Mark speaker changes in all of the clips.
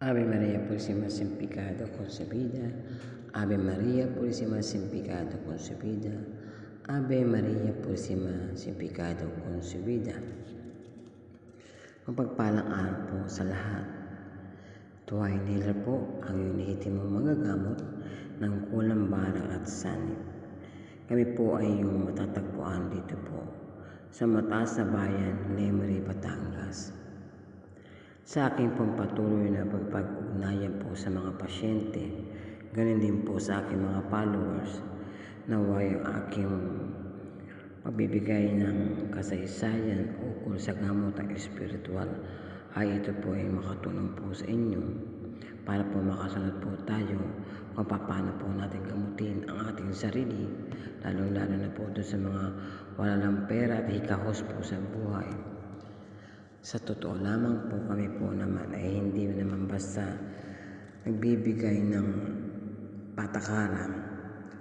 Speaker 1: Ave María Purísima sin pecado concebida. Ave María Purísima sin pecado concebida. Ave María Purísima sin pecado concebida. Mapagpalang araw po sa lahat. Tuway nila po ang inihitimong mga gamot ng kulang barang at sanib. Kami po ay yung matatagpuan dito po sa mataas na bayan, Lemery, Batangas. Sa aking pong patuloy na pagpag-ugnayan po sa mga pasyente, ganun din po sa aking mga followers, naway ang aking pagbibigay ng kasaysayan ukol sa gamot ng espiritual ay ito po ay makatulong po sa inyo para po makasunod po tayo kung paano po natin gamutin ang ating sarili lalong-lalo na po doon sa mga wala lang pera at hikahos po sa buhay. Sa totoo lamang po kami po naman ay hindi naman basta nagbibigay ng patakaran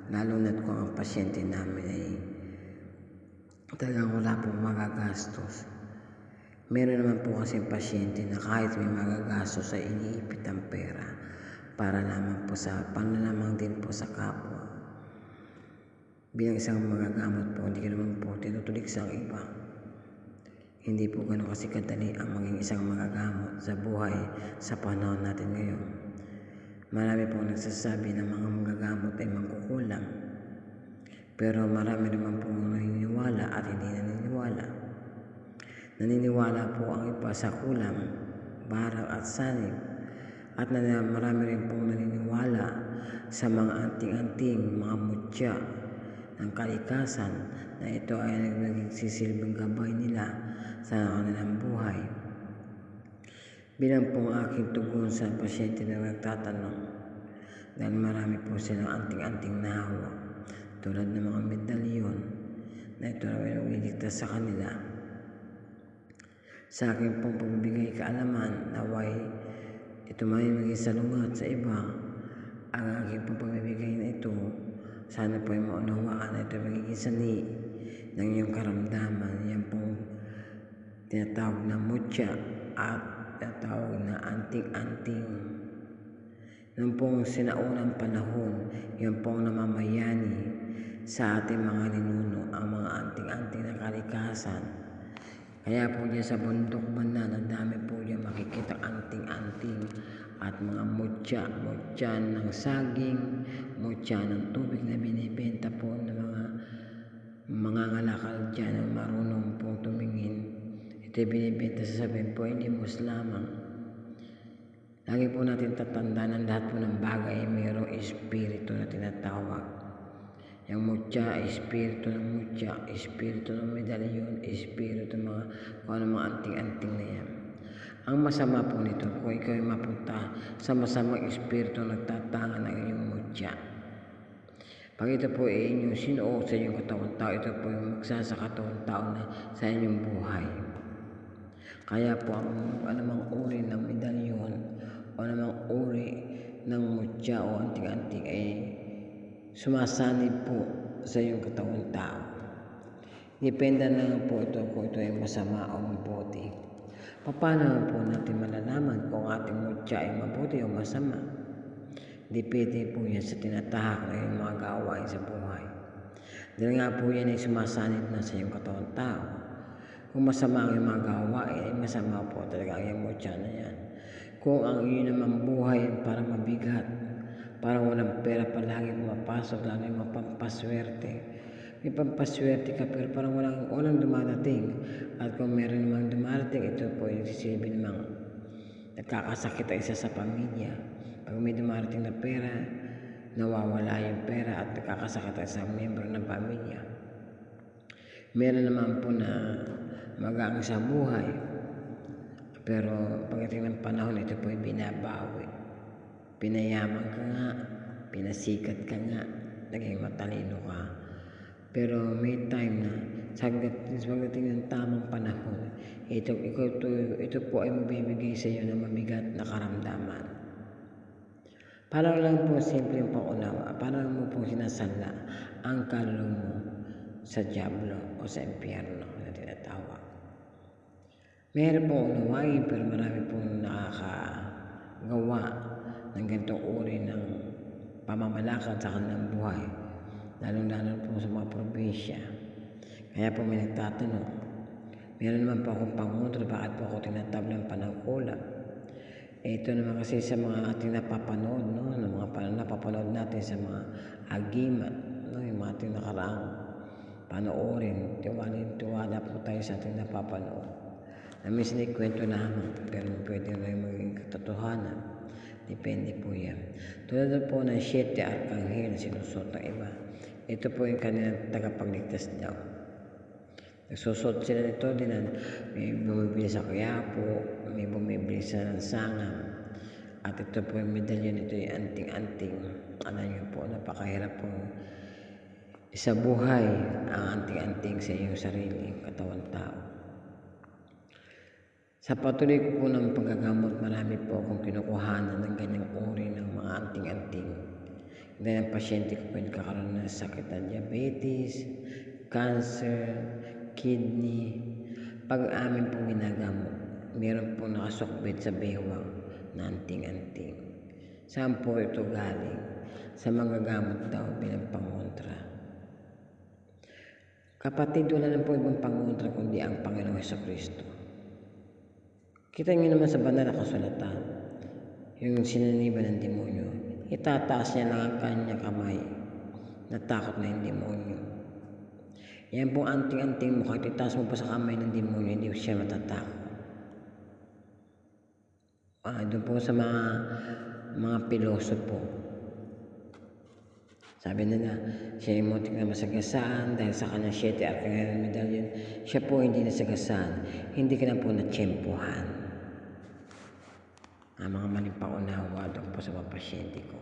Speaker 1: lalo na kung ang pasyente namin ay talagang wala pong magagastos. Meron naman po kasi pasyente na kahit may magagastos ay iniipit ang pera para naman po sa pananamang din po sa kapwa. Bilang isang magagamot po, hindi ko naman po tinutulik sa iba. Hindi po gano'n kasi kadali ang maging isang magagamot sa buhay sa panahon natin ngayon. Marami pong nagsasabi na mga magagamot ay mangkukulang. Pero marami naman po naniniwala at hindi naniniwala. Naniniwala po ang iba sa kulang, barang at sanib. At marami rin pong naniniwala sa mga anting-anting, mga mutya, ng kalikasan na ito ay naging sisilbing gabay nila sa kanilang buhay. Bilang pong aking tugon sa pasyente na nagtatanong dahil marami po silang anting-anting na hawak tulad ng mga medalyon na ito ay nagligtas sa kanila. Sa aking pong pagbibigay kaalaman naway ito may maging salungat sa iba ang aking pong pagbibigay na ito sana po ay maunawaan na ito magiging sani ng iyong karamdaman. Yan pong tinatawag na mutya at tinatawag na anting-anting. Noong pong sinaunang panahon, yan pong namamayani sa ating mga ninuno ang mga anting-anting na kalikasan. Kaya po dyan sa bundok banda, ang dami po dyan makikita anting-anting at mga mutya, mutya ng saging, mutya ng tubig dyan na marunong pong tumingin. Ito binibenta sa sabihin po, hindi mus lamang. Lagi po natin tatandaan ang lahat po ng bagay ay mayroong espiritu na tinatawag. Yung mutya, espiritu ng mutya, espiritu ng medalyon, espiritu ng mga, kung ano mga anting-anting na yan. Ang masama po nito, kung ikaw ay mapunta sa masamang espiritu nagtatanga ng iyong mutya. Pag po ay inyong sinuot sa inyong katawan tao, ito po ay magsasakatawan tao na sa inyong buhay. Kaya po ang anumang uri ng medalyon o anumang uri ng mutya o anting-anting ay sumasanib po sa iyong katawan tao. Depende na lang po ito kung ito ay masama o mabuti. Paano po natin malalaman kung ating mutya ay mabuti o masama? Depende po yan sa tinatahak na yung mga gawain sa buhay. Dahil nga po yan ay sumasanib na sa iyong katawan tao. Kung masama ang mga gawain, ay masama po talaga ang iyong mutya na yan. Kung ang iyong naman buhay ay parang mabigat, parang walang pera palagi pumapasok, lalo yung mapampaswerte. May pampaswerte ka pero parang walang, walang dumadating. At kung meron namang dumarating, ito po yung sisilbi namang nagkakasakit ang isa sa pamilya. Pag may dumarating na pera, nawawala yung pera at nagkakasakit ang isang membro ng pamilya. Meron naman po na magang sa buhay. Pero pagdating ng panahon, ito po ay binabawi. Pinayaman ka nga, pinasikat ka nga, naging matalino ka. Pero may time na pagdating ng tamang panahon, ito, ito, ito, ito po ay mabibigay sa iyo ng mabigat na karamdaman. Para lang po simple yung pangunawa, para mo po sinasala ang kaluluwa mo sa Diablo o sa impyerno na tinatawag. Meron pong unawain pero marami pong nakaka gawa ng ganitong uri ng pamamalakad sa kanilang buhay, lalong-lalo po sa mga probinsya. Kaya po may nagtatanong, meron naman po akong pangontra, bakit po ako tinatablang panangkulang? Eh, ito naman kasi sa mga ating napapanood, no? Ng mga pan- napapanood natin sa mga agimat, no? Yung mga ating nakaraang panoorin. Tiwala, tiwala po tayo sa ating napapanood. Na minsan ikwento lamang, pero pwede rin maging katotohanan. Depende po yan. Tulad po ng Siete Arkanghel na sinusot ng iba. Ito po yung kanilang tagapagligtas daw. Nagsusot sila nito din na may bumibili sa Quiapo, may bumibili sa Lansangan. At ito po yung medalyon, ito yung anting-anting. Alam niyo po, napakahirap po sa buhay ang anting-anting sa iyong sarili, katawan tao. Sa patuloy ko po ng paggagamot, marami po akong kinukuhanan ng ganyang uri ng mga anting-anting. Dahil ang pasyente ko po nagkakaroon ng sakit ng diabetes, cancer, kidney. Pag amin pong ginagamot, meron pong nakasukbit sa bewang na anting-anting. Saan po ito galing? Sa mga gamot daw bilang pangontra. Kapatid, wala lang po ibang pangontra kundi ang Panginoong Heso Kristo. Kita niyo naman sa banal na kasulatan, yung sinaniba ng demonyo, itataas niya lang ang kanyang kamay. Natakot na yung demonyo. Yan pong anting-anting mo, kahit itaas mo pa sa kamay ng demonyo, hindi siya matatakot. Ah, doon po sa mga mga pilosopo. Sabi nila, siya yung muntik na masagasaan dahil sa kanyang siyete arkanghel medalyon. Siya po hindi nasagasaan. Hindi ka na po natsyempohan. Ang mga maling paunawa doon po sa mga pasyente ko.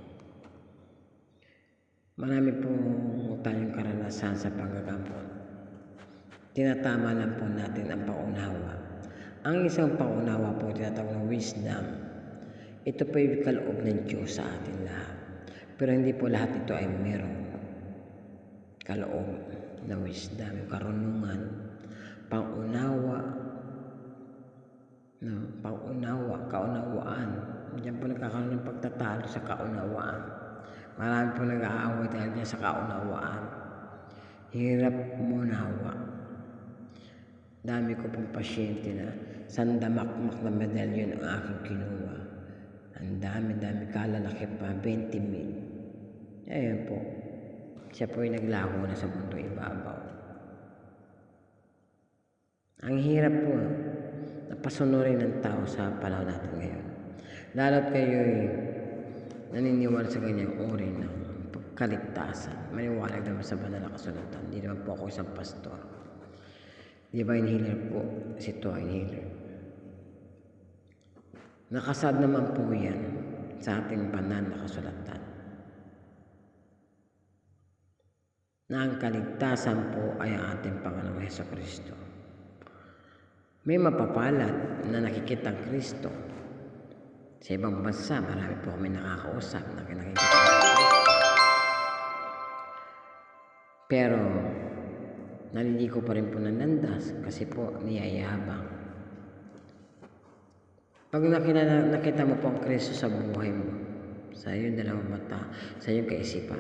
Speaker 1: Marami po tayong karanasan sa paggagamot. Tinatama lang po natin ang paunawa. Ang isang paunawa po tinatawag ng wisdom. Ito po yung kaloob ng Diyos sa atin lahat. Pero hindi po lahat ito ay meron. Kaloob na wisdom, karunungan, pangunawa, no, pangunawa, kaunawaan. Diyan po nagkakaroon ng pagtatalo sa kaunawaan. Marami po nag-aaway dahil sa kaunawaan. Hirap munawa. Dami ko pong pasyente na sandamakmak na medalyon ang aking kinuha. Ang dami-dami kalalaki pa, 20 mil. Ayun po. Siya po ay naglaho na sa mundo ibabaw. Ang hirap po na pasunurin ng tao sa panahon natin ngayon. Lalo't kayo ay naniniwala sa ganyang uri ng kaligtasan. Maniwala naman sa banal na kasulatan. Hindi naman po ako isang pastor. Divine healer po, si Twine healer. Nakasad naman po yan sa ating banal na kasulatan. Na ang kaligtasan po ay ang ating Panginoong Heso Kristo. May mapapalad na nakikita ang Kristo. Sa ibang bansa, marami po kami nakakausap na nakikita ang Kristo. Pero, naliligo pa rin po ng landas kasi po niyayabang. Pag nakilala, nakita mo po ang Kristo sa buhay mo, sa iyong dalawang mata, sa iyong kaisipan,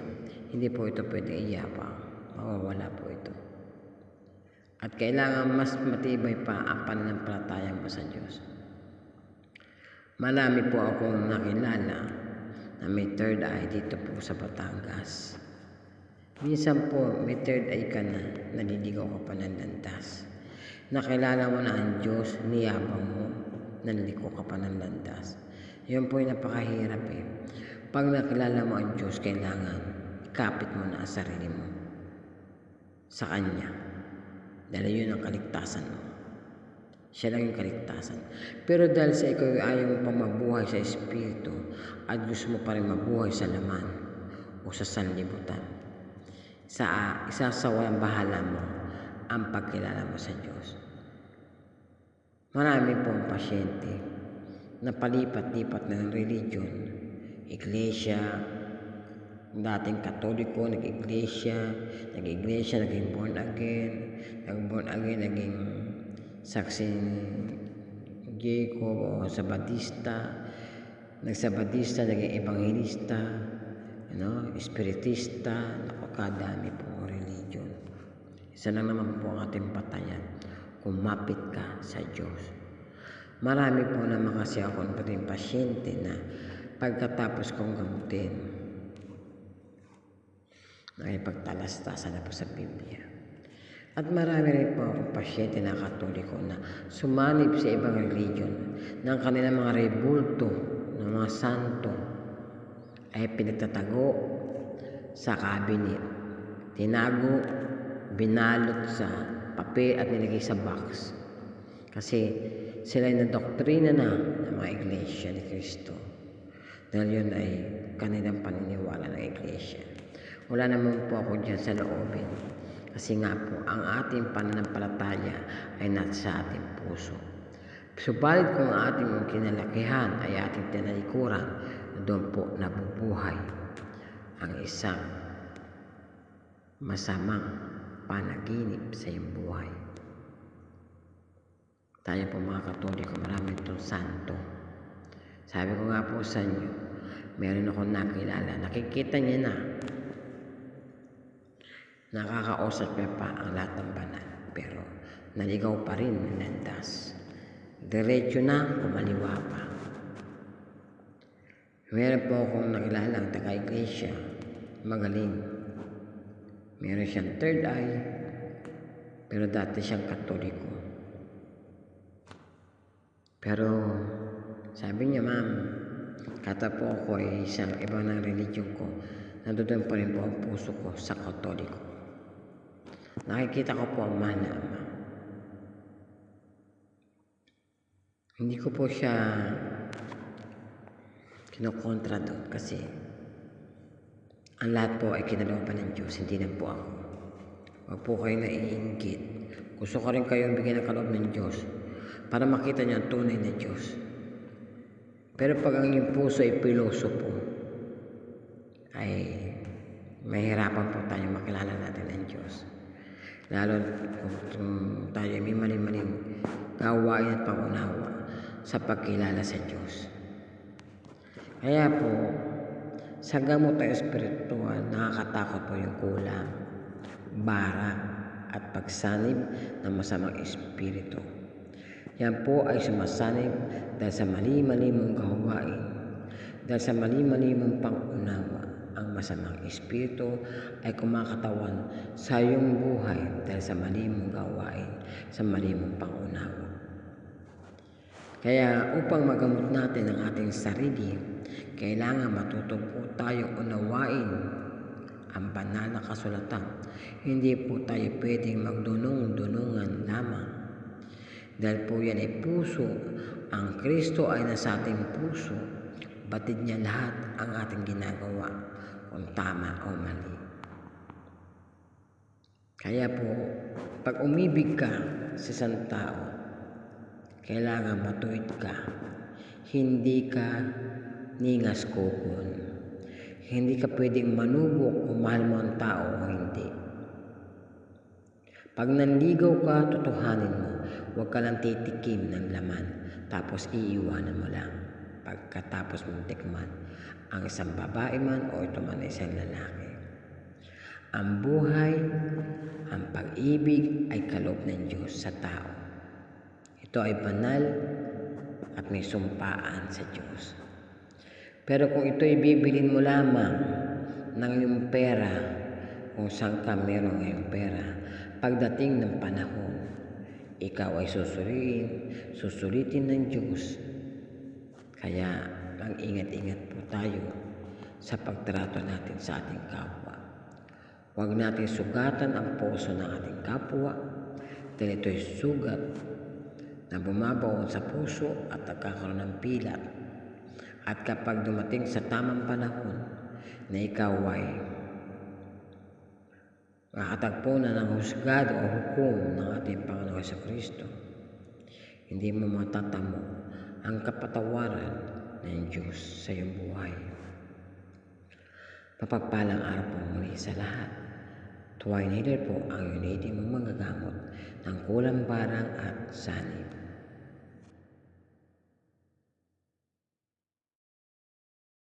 Speaker 1: hindi po ito pwede iyabang. Mawawala po ito. At kailangan mas matibay pa ang pananampalataya mo sa Diyos. Marami po akong nakilala na may third eye dito po sa Batangas. Minsan po, may third eye ka na, naliligaw ka pa ng landas. Nakilala mo na ang Diyos, niyabang mo, naliko ka pa ng landas. Yun po yung napakahirap eh. Pag nakilala mo ang Diyos, kailangan ikapit mo na ang sarili mo sa Kanya. Dahil yun ang kaligtasan mo. Siya lang yung kaligtasan. Pero dahil sa ikaw ay ayaw pang mabuhay sa Espiritu at gusto mo pa rin mabuhay sa laman o sa sanlibutan, sa isa sa walang bahala mo ang pagkilala mo sa Diyos. Marami pong pasyente na palipat-lipat ng religion, iglesia, dating katoliko, nag-iglesia, nag-iglesia, naging born again, nag-born again, naging saksing Jacob o sa Batista, nagsabadista, naging evangelista, ano, espiritista, napakadami po religion. Isa lang naman po ang ating patayan, kumapit ka sa Diyos. Marami po naman kasi ako rin pasyente na pagkatapos kong gamutin, nakipagtalastasan na po sa Biblia. At marami rin po akong pasyente na katoliko na sumanib sa ibang religion ng kanilang mga rebulto ng mga santo ay pinagtatago sa cabinet. Tinago, binalot sa papel at nilagay sa box. Kasi sila ay nadoktrina na ng mga iglesia ni Kristo. Dahil yun ay kanilang paniniwala ng iglesia. Wala naman po ako dyan sa loobin. Kasi nga po, ang ating pananampalataya ay nasa ating puso. Subalit kung ating kinalakihan ay ating tinalikuran, doon po nabubuhay ang isang masamang panaginip sa iyong buhay. Tayo po mga katoliko, marami itong santo. Sabi ko nga po sa inyo, meron akong nakilala. Nakikita niya na. Nakakausap niya pa ang lahat ng banal. Pero naligaw pa rin ng landas. Diretso na, kumaliwa pa. Meron po akong nakilala ang taga-iglesia. Magaling. Meron siyang third eye. Pero dati siyang katoliko. Pero sabi niya, ma'am, kata po ako ay isang iba ng religion ko, nandoon pa rin po ang puso ko sa katoliko. Nakikita ko po ang mahal na ama. Hindi ko po siya kinokontra doon kasi ang lahat po ay kinalooban ng Diyos, hindi na po ako. Huwag po kayo naiingit. Gusto ko rin kayong bigyan ng kaloob ng Diyos para makita niyo ang tunay na Diyos. Pero pag ang iyong puso ay piloso po, ay mahirapan po tayo makilala natin ang Diyos. Lalo kung tayo may mali-maling gawain at pangunawa sa pagkilala sa Diyos. Kaya po, sa gamot ay espiritual, nakakatakot po yung kulang, bara, at pagsanib ng masamang espiritu. Yan po ay sumasanib dahil sa mali-mali mong gawain, dahil sa mali-mali mong pangunawa. Ang masamang espiritu ay kumakatawan sa iyong buhay dahil sa mali mong gawain, sa mali mong pangunawa. Kaya upang magamot natin ang ating sarili, kailangan matuto po tayo unawain ang banal na kasulatan. Hindi po tayo pwedeng magdunong-dunungan lamang. Dahil po yan ay puso, ang Kristo ay nasa ating puso. Batid niya lahat ang ating ginagawa, kung tama o mali. Kaya po, pag umibig ka sa isang tao, kailangan matuwid ka. Hindi ka ningas kukon. Hindi ka pwedeng manubok kung mahal mo ang tao o hindi. Pag nanligaw ka, totohanin mo. Huwag ka lang titikim ng laman, tapos iiwanan mo lang. Pagkatapos mong tikman, ang isang babae man o ito man isang lalaki. Ang buhay, ang pag-ibig ay kaloob ng Diyos sa tao. Ito ay banal at may sumpaan sa Diyos. Pero kung ito ay bibilin mo lamang ng iyong pera, kung saan ka meron ngayong pera, pagdating ng panahon, ikaw ay susuriin, susulitin ng Diyos. Kaya mag-ingat-ingat po tayo sa pagtrato natin sa ating kapwa. Huwag natin sugatan ang puso ng ating kapwa dahil ito'y sugat na bumabaon sa puso at nagkakaroon ng pilat. At kapag dumating sa tamang panahon na ikaw ay makatagpo na ng husgado o hukom ng ating Panginoon sa Kristo, hindi mo matatamo ang kapatawaran ng Diyos sa iyong buhay. Papagpalang araw po muli sa lahat. Hilir po ang unity mong magagamot ng kulang barang at sanib.